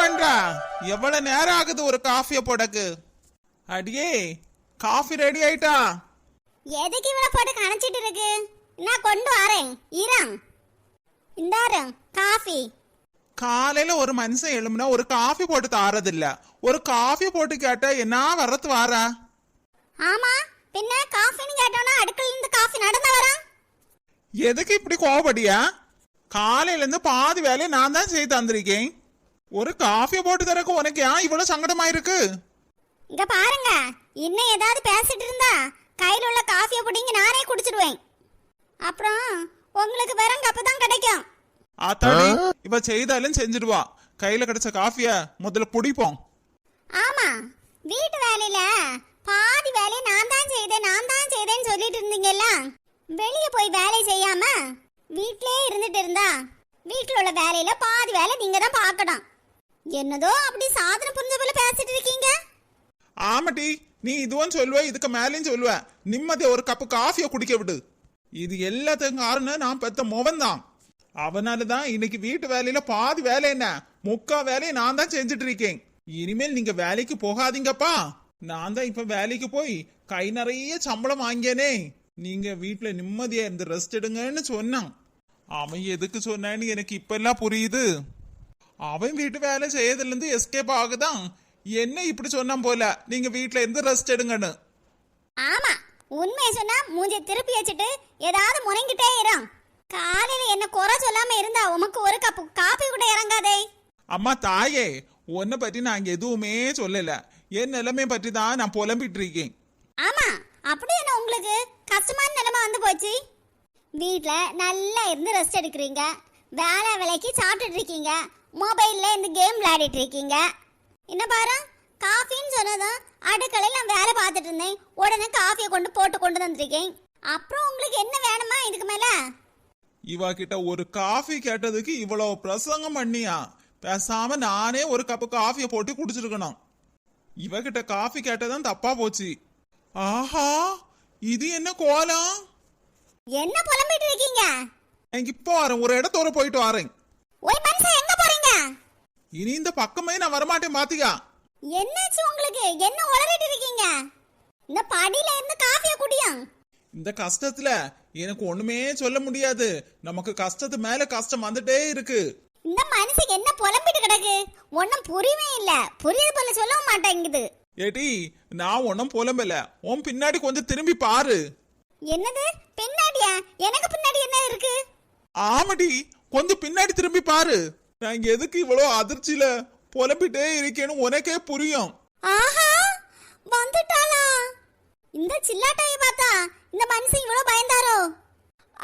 பண்ற எவ்வளவு நேரம் ஆகுது ஒரு காஃபிய போடக்கு? அடியே காஃபி ரெடி ஆயிட்டா? எதுக்கு இவ்வளவு போட்டு கணச்சிட்டு இருக்கு? நான் கொண்டு வரேன். இரம் இந்தாரு காஃபி காலையில ஒரு மனுஷன் எழும்புனா ஒரு காஃபி போட்டு தாரதில்ல. ஒரு காஃபி போட்டு கேட்டா என்ன வரத்து வாரா? ஆமா பின்ன காஃபின்னு கேட்டோன்னா அடுக்கல இருந்து காஃபி நடந்து வரான் எதுக்கு இப்படி கோவப்படியா? காலையில இருந்து பாதி வேலையை நான் தான் செய்து தந்திருக்கேன். ஒரு காஃபி போட்டு தரக்கு உனக்கு ஏன் இவ்வளவு சங்கடமா இருக்கு இங்க பாருங்க இன்னும் ஏதாவது பேசிட்டு இருந்தா கையில உள்ள காஃபியை பிடிங்க நானே குடிச்சிடுவேன். அப்புறம் உங்களுக்கு வெறும் கப்பு தான் கிடைக்கும். ஆத்தாடி இவ செய்தாலும் செஞ்சிடுவா. கையில கிடைச்ச காஃபிய முதல்ல குடிப்போம் ஆமா வீட்டு வேலையில பாதி வேலையை நான் தான் செய்தேன் நான் தான் செய்தேன்னு சொல்லிட்டு இருந்தீங்கல்ல? வெளியே போய் வேலை செய்யாம வீட்லயே இருந்துட்டு இருந்தா வீட்டுல உள்ள வேலையில பாதி வேலை நீங்க தான் பார்க்கணும். என்னதோ அப்படி சாதனை புரிஞ்ச போல பேசிட்டு இருக்கீங்க. ஆமாட்டி நீ இதுவும் சொல்லுவ இதுக்கு மேலேயும் சொல்லுவ. நிம்மதி ஒரு கப்பு காஃபிய குடிக்க விடு. இது எல்லாத்துக்கும் காரணம் நான் பெத்த முவன் தான் அவனால தான் இன்னைக்கு வீட்டு வேலையில பாதி வேலை என்ன? முக்கா வேலையை நான் தான் செஞ்சுட்டு இருக்கேன். இனிமேல் நீங்க வேலைக்கு போகாதீங்கப்பா. நான் தான் இப்ப வேலைக்கு போய் கை நிறைய சம்பளம் வாங்கியனே நீங்க வீட்டுல நிம்மதியா இருந்து ரெஸ்ட் எடுங்கன்னு சொன்னான். அவன் எதுக்கு சொன்னான்னு எனக்கு இப்ப எல்லாம் புரியுது. அவன் வீட்டு வேலை செய்யறதுல இருந்து எஸ்கேப் ஆகுதான் என்ன இப்படி சொன்னான் போல நீங்க வீட்ல இருந்து ரெஸ்ட் எடுங்கன்னு ஆமா உண்மையை சொன்னா மூஞ்சி திருப்பி வச்சுட்டு ஏதாவது முறைங்கிட்டே இரும் காலையில என்ன குறை சொல்லாம இருந்தா உமக்கு ஒரு கப்பு காபி கூட இறங்காதே அம்மா தாயே உன்னை பத்தி நான் எதுவுமே சொல்லல என் நிலைமை பற்றி தான் நான் புலம்பிட்டு இருக்கேன் ஆமா அப்படி என்ன உங்களுக்கு கஷ்டமான நிலைமை வந்து போச்சு வீட்ல நல்லா இருந்து ரெஸ்ட் எடுக்கிறீங்க வேலை வேலைக்கு சாப்பிட்டுட்டு இருக்கீங்க மொபைல்ல இந்த கேம் விளையாடிட்டு இருக்கீங்க என்ன பாரு காஃபின்னு சொன்னதும் அடுக்கலையில் நான் வேலை பார்த்துட்டு இருந்தேன். உடனே காஃபியை கொண்டு போட்டு கொண்டு வந்திருக்கேன். அப்புறம் உங்களுக்கு என்ன வேணுமா இதுக்கு மேல? இவ கிட்ட ஒரு காஃபி கேட்டதுக்கு இவ்வளவு பிரசங்கம் பண்ணியா? பேசாம நானே ஒரு கப்பு காஃபிய போட்டு குடிச்சிருக்கணும். இவகிட்ட காஃபி கேட்டதான் தப்பா போச்சு. ஆஹா இது என்ன கோலம் என்ன புலம்பிட்டு இருக்கீங்க? எனக்கு இப்போ வரேன் ஒரு இடத்தோட போயிட்டு வரேன். ஓய் மனுஷன் எங்க இனி இந்த பக்கமே நான் வரமாட்டேன் பாத்தியா என்னாச்சு உங்களுக்கு? என்ன உளறிட்டு இருக்கீங்க? இந்த படியில இருந்து காஃபியை குடியும். இந்த கஷ்டத்துல எனக்கு ஒண்ணுமே சொல்ல முடியாது. நமக்கு கஷ்டத்து மேல கஷ்டம் வந்துட்டே இருக்கு. இந்த மனுஷன் என்ன புலம்பிட்டு கிடக்கு? ஒன்னும் புரியவே இல்ல. புரியுது போல சொல்லவும் மாட்டேங்குது. ஏடி நான் ஒன்னும் புலம்பல. உன் பின்னாடி கொஞ்சம் திரும்பி பாரு. என்னது? பின்னாடியா? எனக்கு பின்னாடி என்ன இருக்கு? ஆமாடி கொஞ்சம் பின்னாடி திரும்பி பாரு. நான் எதுக்கு இவ்வளோ அதிர்ச்சியில புலம்பிட்டே இருக்கேன்னு உனக்கே புரியும். ஆஹா வந்துட்டாளா? இந்த சில்லாட்டைய பார்த்தா இந்த மனுஷன் இவ்வளவு பயந்தாரோ?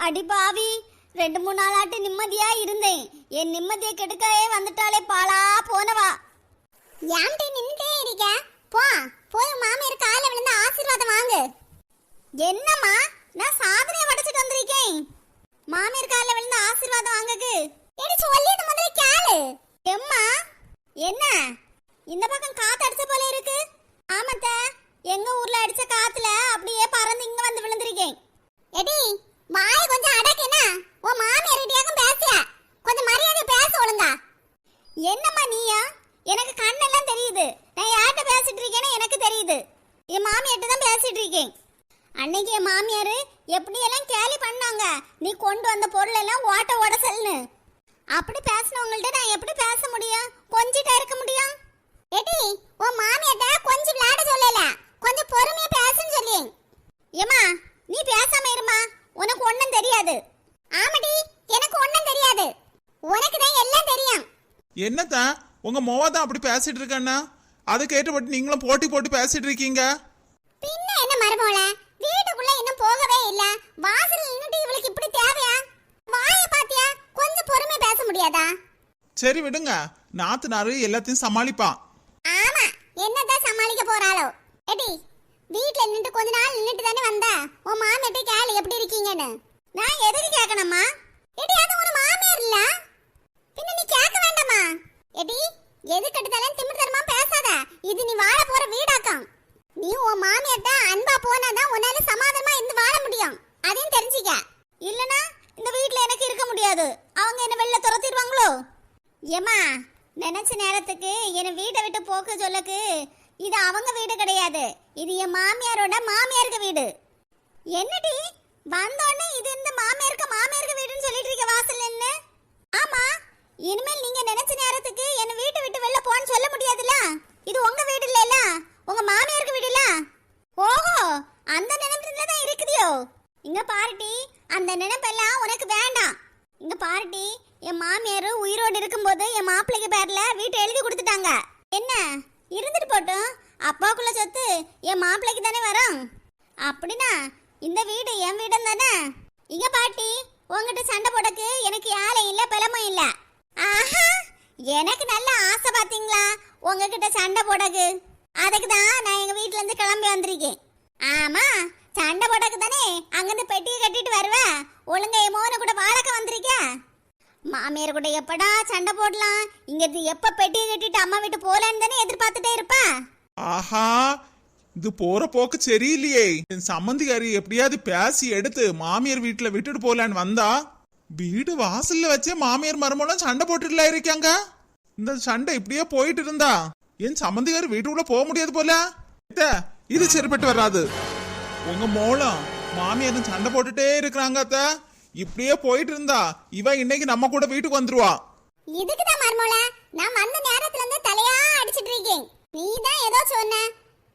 அடி பாவி ரெண்டு மூணு நாளாட்டு நிம்மதியா இருந்தேன். என் நிம்மதியை கெடுக்கவே வந்துட்டாலே பாலா போனவா. ஏன்டி நின்றுட்டே இருக்க? போ போய் மாமியார் காலைல விழுந்து ஆசீர்வாதம் வாங்கு. என்னம்மா நான் சாதனையை படைச்சிட்டு வந்திருக்கேன். மாமியார் காலைல விழுந்து ஆசீர்வாதம் வாங்குக்கு. எடி சொல்லிட்டு முதல்ல கேளு. எம்மா என்ன? இந்த பக்கம் காத்து அடிச்ச போல இருக்கு. ஆமாத்த எங்க ஊர்ல அடிச்ச காத்துல அப்படியே பறந்து இங்க வந்து விழுந்திருக்கேன். எடி வாய் கொஞ்சம் அடக்குன உன் மாமியார் கிட்டயாக்கும் பேசிய? கொஞ்சம் மரியாதை பேச ஒழுங்கா. என்னம்மா நீயா? எனக்கு கண்ணெல்லாம் தெரியுது. நான் யார்கிட்ட பேசிட்டு இருக்கேன்னு எனக்கு தெரியுது. என் மாமியார்ட்ட தான் பேசிட்டு இருக்கேன். அன்னைக்கு என் மாமியார் எப்படியெல்லாம் கேலி பண்ணாங்க? நீ கொண்டு வந்த பொருள் எல்லாம் ஓட்ட உடசல்னு அப்படி பேசினவங்கள்ட்ட நான் எப்படி பேச முடியும்? கொஞ்சிட்டா இருக்க முடியும்? எடி உன் மாமியார்ட்ட கொஞ்சம் விளையாட சொல்லல. கொஞ்சம் பொறுமையா பேசுன்னு சொல்லி. ஏமா நீ பேசாம இருமா உனக்கு ஒண்ணும் தெரியாது. ஆமாடி எனக்கு ஒண்ணும் தெரியாது. உனக்கு தான் எல்லாம் தெரியும். என்னத்த? உங்க மோவா தான் அப்படி பேசிட்டு இருக்கேன்னா? அதை கேட்டுப்பட்டு நீங்களும் போட்டி போட்டு பேசிட்டு இருக்கீங்க? பின்ன என்ன மருமோள வீட்டுக்குள்ள இன்னும் போகவே இல்ல. வாசல்ல நின்னுட்டு இவளுக்கு இப்படி தேவையா வாய பாத்தியா கொஞ்சம் பொறுமை பேச முடியாதா சரி விடுங்க. நாத்துனாரு எல்லாத்தையும் சமாளிப்பான். ஆமா. என்னதான் சமாளிக்க போறாளோ? எடி வீட்ல நின்று கொஞ்ச நாள் நின்னுட்டு தானே வந்த? உன் மாமியார்ட்ட கேளு எப்படி இருக்கீங்கன்னு. நான் எதுக்கு கேட்கணுமா எடி அது ஒரு மாமியார் இல்ல. பின்ன நீ கேட்க வேண்டாமா? எடி எது கட்டுதாலும் திமிர் தரமா பேசாத. இது நீ வாழ போற வீடாக்கம். நீ உன் மாமியார்ட்ட அன்பா போனாதான் உன்னால சமாதானமா இருந்து வாழ முடியும். அதையும் தெரிஞ்சுக்க. இல்லனா இந்த வீட்டில் எனக்கு இருக்க முடியாது. அவங்க என்ன வெளில துரத்திடுவாங்களோ? ஏமா நினைச்ச நேரத்துக்கு என் வீட்டை விட்டு போக்க சொல்லக்கு. இது அவங்க வீடு கிடையாது. இது என் மாமியாரோட மாமியாருக்கு வீடு. என்னடி? வந்தோடனே இது இந்த மாமியாருக்கு மாமியாருக்கு வீடுன்னு சொல்லிட்டு இருக்க வாசல் என்ன ஆமா இனிமேல் நீங்க நினைச்ச நேரத்துக்கு என் வீட்டை விட்டு வெளில போன்னு சொல்ல முடியாதுல்ல? இது உங்க வீடு இல்லைல்ல? உங்க மாமியாருக்கு வீடு இல்ல? ஓஹோ அந்த நினைப்புல தான் இருக்குதியோ? இங்க பாருட்டி அந்த நினைப்பெல்லாம் உனக்கு வேண்டாம். இங்க பாருட்டி என் மாமியார் உயிரோடு இருக்கும்போது என் மாப்பிள்ளைக்கு பேர்ல வீட்டை எழுதி கொடுத்துட்டாங்க. என்ன? இருந்துட்டு போட்டும். அப்பாவுக்குள்ள சொத்து என் மாப்பிள்ளைக்கு தானே வரும்? அப்படின்னா இந்த வீடு என் வீடம் தானே? இங்க பாட்டி உங்ககிட்ட சண்டை போடக்கு எனக்கு யாழையும் இல்லை பிளமும் இல்லை. ஆஹா எனக்கு நல்ல ஆசை பார்த்தீங்களா உங்ககிட்ட சண்டை போடக்கு. அதுக்கு தான் நான் எங்கள் வீட்டிலேருந்து இருந்து கிளம்பி வந்திருக்கேன். ஆமாம் சண்டை போடக்கு தானே? அங்கிருந்து பெட்டியை கட்டிட்டு வருவேன் ஒழுங்க என் கூட வாழக்க வந்திருக்க? மாமியார் கூட எப்படா சண்டை போடலாம்? இங்க இருந்து எப்ப பெட்டியை கட்டிட்டு அம்மா வீட்டு போலான்னு தானே எதிர்பார்த்துட்டே இருப்பேன் ஆஹா இது போற போக்கு சரியில்லையே. என் சம்மந்திகாரி எப்படியாவது பேசி எடுத்து மாமியார் வீட்டுல விட்டுட்டு போலான்னு வந்தா வீடு வாசல்ல வச்சே மாமியார் மருமகளும் சண்டை போட்டுட்டுல இருக்காங்க. இந்த சண்டை இப்படியே போயிட்டு இருந்தா என் சம்மந்திகாரி வீட்டுக்குள்ள போக முடியாது போல. இது சரிப்பட்டு வராது. உங்க மோளம் மாமியாரும் சண்டை போட்டுட்டே இருக்கிறாங்க அத்த. இப்படியே போயிட்டு இருந்தா இவ இன்னைக்கு நம்ம கூட வீட்டுக்கு வந்துருவா. இதுக்கு தான் மர்மோல நான் வந்த நேரத்துல இருந்து தலையா அடிச்சிட்டு இருக்கேன். நீ தான் ஏதோ சொன்ன.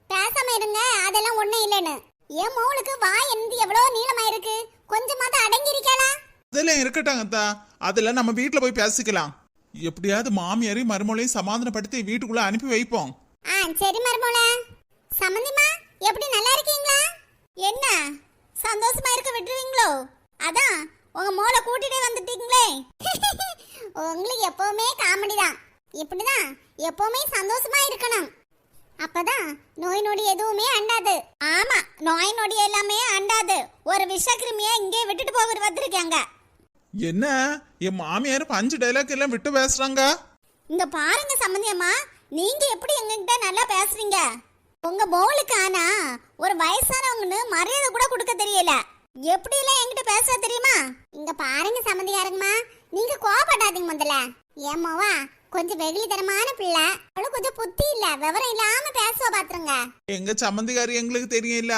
பேசாம இருங்க அதெல்லாம் ஒண்ணும் இல்லைன்னு. என் மோளுக்கு வாய் எந்த எவ்வளவு நீளமா இருக்கு கொஞ்சமாவது அடங்கி இருக்காளா அதெல்லாம் இருக்கட்டும் அத்தா. அதுல நம்ம வீட்டுல போய் பேசிக்கலாம். எப்படியாவது மாமியாரையும் மருமகளையும் சமாதானப்படுத்தி வீட்டுக்குள்ள அனுப்பி வைப்போம். ஆ சரி மர்மோல சம்மந்திமா எப்படி நல்லா இருக்கீங்களா? என்ன? சந்தோஷமா இருக்க விட்டுருவீங்களோ? அதான் உங்க மோளை கூட்டிட்டே வந்துட்டீங்களே. உங்களுக்கு எப்பவுமே காமெடி தான். இப்படிதான் எப்பவுமே சந்தோஷமா இருக்கணும். அப்பதான் நோய் நொடி எதுவுமே அண்டாது. ஆமா நோய் நொடி எல்லாமே அண்டாது. ஒரு விஷக்கிருமிய இங்கே விட்டுட்டு போகிற வந்திருக்காங்க. என்ன? என் மாமியார் பஞ்சு டைலாக் எல்லாம் விட்டு பேசுறாங்க? இங்க பாருங்க சம்பந்தியம்மா நீங்க எப்படி எங்ககிட்ட நல்லா பேசுறீங்க? உங்க மோளுக்கு ஆனா ஒரு வயசானவங்கன்னு மரியாதை கூட கொடுக்க தெரியல. எப்படி எல்லாம் என்கிட்ட பேச தெரியுமா? இங்க பாருங்க சம்மந்தியாருங்கம்மா நீங்க கோவப்படாதீங்க முதல்ல. ஏமாவா கொஞ்சம் வெகுளித்தனமான பிள்ளை. அவளும் கொஞ்சம் புத்தி இல்ல. விவரம் இல்லாம பேசுவ பாத்துருங்க. எங்க சம்மந்திக்காரி எங்களுக்கு தெரியல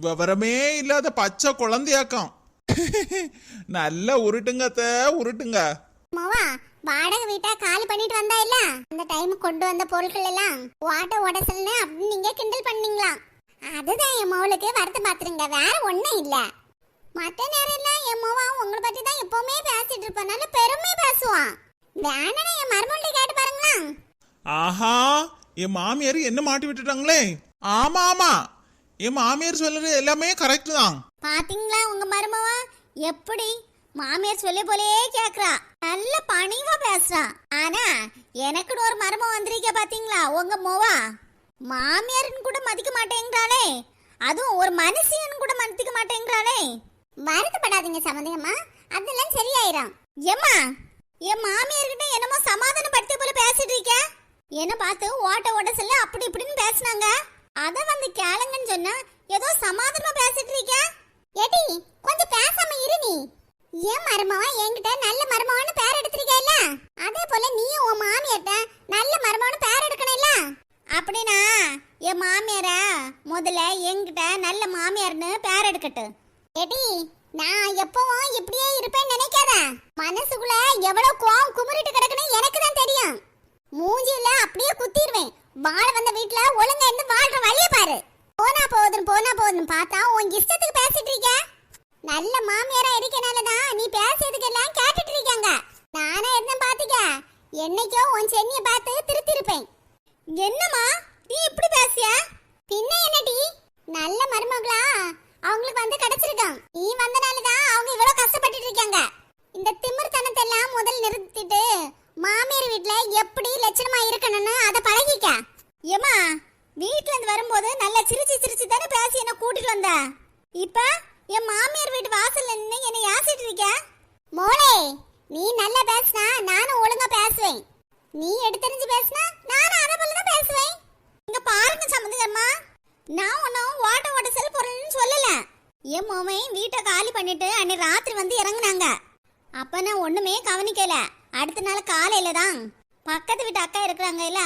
விவரமே இல்லாத பச்சை குழந்தையாக்கம். நல்லா உருட்டுங்க அத்த உருட்டுங்க. அம்மாவா வாடகை வீட்டை காலி பண்ணிட்டு வந்தா இல்ல? அந்த டைம் கொண்டு வந்த பொருட்கள் எல்லாம் ஓட்ட உடசல்னு அப்படின்னு நீங்க கிண்டல் பண்ணீங்களா? அதுதான் என் மவளுக்கு வருத்த பாத்துருங்க வேற ஒண்ணும் இல்ல. மத்த நேரம் எல்லாம் என் மவா உங்களை பத்தி தான் எப்பவுமே பேசிட்டு இருப்பனால பெருமை பேசுவான். வேணா என் மருமகள்கிட்ட கேட்டு பாருங்களா ஆஹா என் மாமியார் என்ன மாட்டி விட்டுட்டாங்களே? ஆமா ஆமா. என் மாமியார் சொல்றது எல்லாமே கரெக்ட் தான். பாத்தீங்களா உங்க மருமவா? எப்படி மாமியார் சொல்ல போலயே கேக்குறா. நல்ல பணிவா பேசுறா. ஆனா எனக்குன்னு ஒரு மர்மம் வந்திருக்க பாத்தீங்களா உங்க மோவா? மாமியாருன்னு கூட மதிக்க மாட்டேங்கிறாளே. அதுவும் ஒரு மனுஷன் கூட மதிக்க மாட்டேங்கிறாளே. வருத்தப்படாதீங்க சம்மந்தம்மா அதெல்லாம் சரியாயிரும். ஏம்மா என் மாமியார்கிட்ட என்னமோ சமாதானப்படுத்தி போல பேசிட்டு இருக்க? என்ன பார்த்து ஓட்ட ஓட்ட சொல்ல அப்படி இப்படின்னு பேசுனாங்க? அத வந்து கேளுங்கன்னு சொன்னா ஏதோ சமாதானமா பேசிட்டு இருக்க? ஏடி கொஞ்சம் பேசாம இரு நீ. ஏன் மருமவா? என்கிட்ட நல்ல மருமவன்னு பேர் எடுத்திருக்கேல்ல அதே போல நீயும் உன் மாமியார்ட்ட நல்ல மருமவன்னு பேர் எடுக்கணும்ல அப்படின்னா என் மாமியார முதல்ல என்கிட்ட நல்ல மாமியார்னு பேர் எடுக்கட்டு. ஏடி நான் எப்பவும் இப்படியே இருப்பேன்னு நினைக்காத. மனசுக்குள்ள எவ்வளவு கோவம் குமுறிட்டு கிடக்குன்னு எனக்கு தான் தெரியும். மூஞ்சியில அப்படியே குத்திடுவேன். வாழ வந்த வீட்டுல ஒழுங்கா இருந்து வாழ்ற வழிய பாரு. போனா போகுதுன்னு போனா போகுதுன்னு பார்த்தா உன் இஷ்டத்துக்கு பேசிட்டு இருக்கேன் நல்ல மாமியாரா இருக்கனால தான் நீ பேசுறதுக்கு எல்லாம் கேட்டுட்டு இருக்காங்க. நானே என்ன பாத்துக்க. என்னைக்கோ உன் சென்னிய பார்த்து திருத்திருப்பேன். என்னம்மா நீ இப்படி பேசிய பின்ன என்னடி? நல்ல மருமகளா அவங்களுக்கு வந்து கிடைச்சிருக்கான். நீ வந்தனால தான் அவங்க இவ்வளவு கஷ்டப்பட்டுட்டு இருக்காங்க. இந்த திமிர்த்தனத்தை எல்லாம் முதல் நிறுத்திட்டு மாமியார் வீட்ல எப்படி லட்சணமா இருக்கணும்னு அதை பழகிக்க. ஏமா வீட்ல இருந்து வரும்போது நல்லா சிரிச்சு சிரிச்சு தானே பேசி என்ன கூட்டிட்டு வந்த? இப்ப என் மாமியார் வீட்டு வாசல்ல நின்னு என்னை யாசிட்டு இருக்க? மோளே நீ நல்லா பேசினா நானும் ஒழுங்கா பேசுவேன். நீ எடுத்தறிஞ்சு பேசினா நானும் அதை போல தான் பேசுவேன். இங்க பாருங்க சம்மந்தம்மா நான் ஒன்னும் ஓட்ட ஓட்ட செல் பொருள்னு சொல்லல. என் மாமன் வீட்டை காலி பண்ணிட்டு அன்னைக்கு ராத்திரி வந்து இறங்குனாங்க. அப்ப நான் ஒண்ணுமே கவனிக்கல. அடுத்த நாள் காலையில தான் பக்கத்து வீட்டு அக்கா இருக்கிறாங்க இல்ல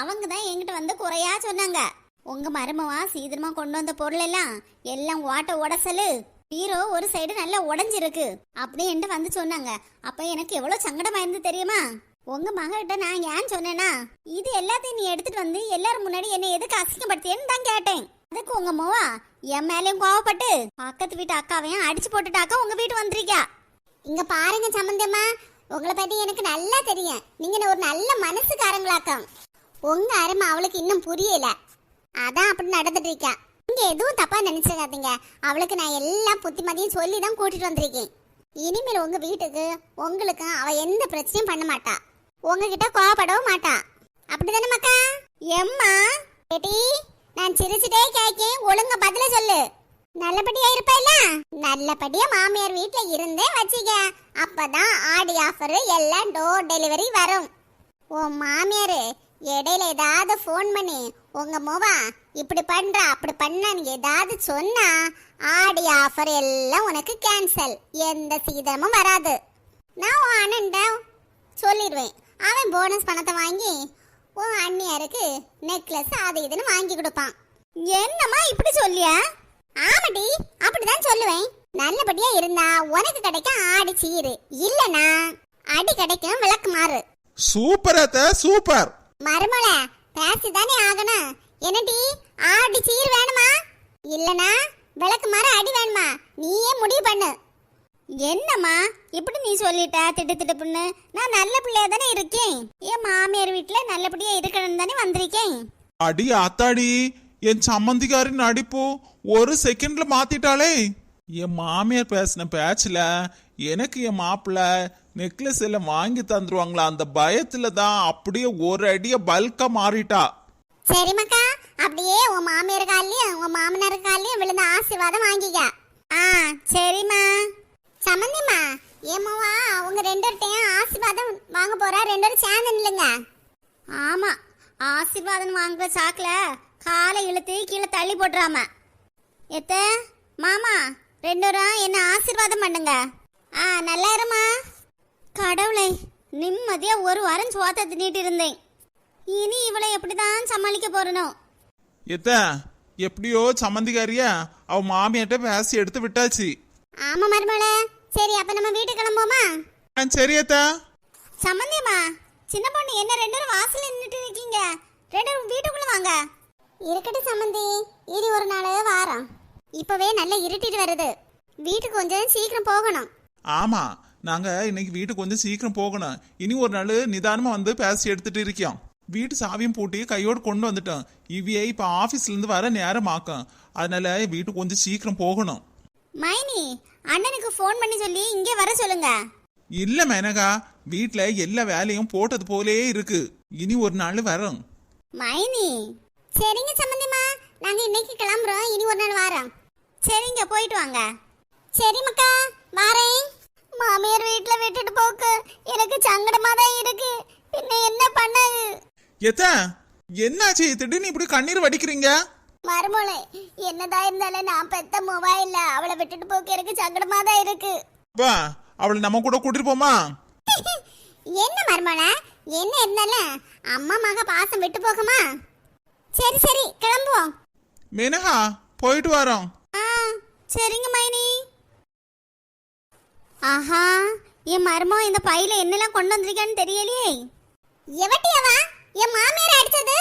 அவங்க தான் என்கிட்ட வந்து குறையா சொன்னாங்க. உங்க மருமவா சீக்கிரமா கொண்டு வந்த பொருள் எல்லாம் எல்லாம் ஓட்ட உடசலு. பீரோ ஒரு சைடு நல்லா உடஞ்சிருக்கு. அப்படி அப்படின்ட்டு வந்து சொன்னாங்க. அப்ப எனக்கு எவ்வளவு சங்கடமா இருந்து தெரியுமா? உங்க மகிட்ட நான் ஏன் சொன்னேனா? இது எல்லாத்தையும் நீ எடுத்துட்டு வந்து எல்லாரும் முன்னாடி என்னை எதுக்கு அசிங்கப்படுத்தியன்னு தான் கேட்டேன். அதுக்கு உங்க மோவா என் மேலேயும் கோவப்பட்டு பக்கத்து வீட்டு அக்காவையும் அடிச்சு போட்டுட்டாக்கா உங்க வீட்டு வந்திருக்கா இங்க பாருங்க சம்பந்தம்மா உங்களை பத்தி எனக்கு நல்லா தெரியும். நீங்க ஒரு நல்ல மனசுக்காரங்களாக்கம். உங்க அருமை அவளுக்கு இன்னும் புரியல. அதான் அப்படி நடந்துட்டு இருக்கா. இங்க எதுவும் தப்பா நினைச்சிடாதீங்க. அவளுக்கு நான் எல்லா புத்திமதியும் சொல்லி தான் கூட்டிட்டு வந்திருக்கேன். இனிமேல் உங்க வீட்டுக்கு உங்களுக்கு அவ எந்த பிரச்சனையும் பண்ண மாட்டா. உங்ககிட்ட கோவப்படவும் மாட்டா. அப்படிதானே மக்கா? எம்மா ஏட்டி நான் சிரிச்சுட்டே கேட்கேன் ஒழுங்க பதில சொல்லு. நல்லபடியா இருப்பைல நல்லபடியா மாமியார் வீட்ல இருந்தே வச்சிக்க. அப்பதான் ஆடி ஆஃபர் எல்லாம் டோர் டெலிவரி வரும். ஓ மாமியாரு இடையில ஏதாவது ஃபோன் பண்ணி. உங்க மோவா இப்படி பண்றா அப்படி பண்ணான்னு ஏதாவது சொன்னா ஆடி ஆஃபர் எல்லாம் உனக்கு கேன்சல் எந்த சீதமும் வராது. நான் உன் அண்ணன்ட்ட சொல்லிடுவேன். அவன் போனஸ் பணத்தை வாங்கி உன் அண்ணியாருக்கு நெக்லஸ் அது இதுன்னு வாங்கி கொடுப்பான். என்னம்மா இப்படி சொல்லியா? ஆமாடி அப்படிதான் சொல்லுவேன். நல்லபடியா இருந்தா உனக்கு கிடைக்கும் ஆடி சீரு. இல்லனா அடி கிடைக்கும் விளக்கு மாறு. Super super. மருமல பேசிதானே ஆகணும். என்னடி ஆடி சீர் வேணுமா? இல்லனா விளக்கு மாற அடி வேணுமா? நீயே முடிவு பண்ணு. என்னம்மா இப்படி நீ சொல்லிட்ட திட்டு திட்டு பொண்ணு நான் நல்ல பிள்ளையா தானே இருக்கேன். என் மாமியார் வீட்டுல நல்லபடியா இருக்கணும் தானே வந்திருக்கேன். அடி ஆத்தாடி என் சம்மந்திக்காரி நடிப்பு ஒரு செகண்ட்ல மாத்திட்டாளே. என் மாமியார் பேசின பேச்சுல எனக்கு என் மாப்பிள்ள நெக்லஸ் எல்லாம் வாங்கி தந்துருவாங்களா? அந்த பயத்துல தான் அப்படியே ஒரு அடிய பல்கா மாறிட்டா. சரி மக்கா அப்படியே உன் மாமியார் காலையும் உன் மாமனார் காலையும் விழுந்த ஆசீர்வாதம் வாங்கிக்க. ஆ சரிம்மா. சமந்திம்மா ஏமாவா அவங்க ரெண்டு ஆசீர்வாதம் வாங்க போறா ரெண்டு சேர்ந்து இல்லைங்க ஆமா ஆசீர்வாதம் வாங்குற சாக்குல காலை இழுத்து கீழே தள்ளி போட்டுறாம. எத்த மாமா ரெண்டு என்ன ஆசீர்வாதம் பண்ணுங்க. ஆ நல்லா இருமா கடவுளை நிம்மதியா ஒரு வாரம் சோத்த தின்னுட்டு இருந்தேன். இனி இவளை எப்படிதான் சமாளிக்க போறனோ? எத்த எப்படியோ சம்மந்திக்காரிய அவ மாமியார்ட்ட பேசி எடுத்து விட்டாச்சு. ஆமா மருமகளே சரி அப்ப நம்ம வீட்டுக்கு கிளம்போமா சரி அத்த சம்மந்தியம்மா சின்ன பொண்ணு என்ன ரெண்டு பேரும் வாசல்ல நின்னுட்டு இருக்கீங்க? ரெண்டு பேரும் வீட்டுக்குள்ள வாங்க. இருக்கட்டும் சம்மந்தி இது ஒரு நாள் வாரம். இப்பவே நல்லா இருட்டிட்டு வருது. வீட்டுக்கு கொஞ்சம் சீக்கிரம் போகணும். ஆமா நாங்க இன்னைக்கு வீட்டுக்கு கொஞ்சம் சீக்கிரம் போகணும். இனி ஒரு நாள் நிதானமா வந்து பேசி எடுத்துட்டு இருக்கோம் வீட்டு சாவியும் பூட்டி கையோடு கொண்டு வந்துட்டோம். இவியை இப்ப ஆபீஸ்ல இருந்து வர நேரம் ஆக்கும் அதனால வீட்டுக்கு கொஞ்சம் சீக்கிரம் போகணும். மைனி அண்ணனுக்கு ஃபோன் பண்ணி சொல்லி இங்கே வர சொல்லுங்க. இல்ல மேனகா வீட்ல எல்லா வேலையும் போட்டது போலே இருக்கு. இனி ஒரு நாள் வரோம். மைனி சரிங்க சம்மந்திம்மா நாங்க இன்னைக்கு கிளம்புறோம். இனி ஒரு நாள் வாரோம். சரிங்க போயிட்டு வாங்க. சரி மக்கா வாரேன். மாமியார் வீட்ல விட்டுட்டு போக்கு. எனக்கு சங்கடமா தான் இருக்கு. பின்ன என்ன பண்ணது? எத்த என்னாச்சு? திடீர்னு இப்படி கண்ணீர் வடிக்கிறீங்க? மருமலை என்னதான் இருந்தாலும் நான் பெத்த மொபைல்ல அவளை விட்டுட்டு போக்கு எனக்கு சங்கடமா தான் இருக்கு. அப்பா அவளை நம்ம கூட கூட்டிட்டு போமா. என்ன மருமலை என்ன இருந்தாலும் அம்மா மக பாசம் விட்டு போகுமா? சரி சரி கிளம்புவோம். மேனகா போயிட்டு வரோம். ஆ சரிங்க மைனி. ஆஹா என் மர்மம் இந்த பையில என்னெல்லாம் கொண்டு வந்திருக்கான்னு தெரியலையே. எவட்டி என் மாமியார் அடிச்சது?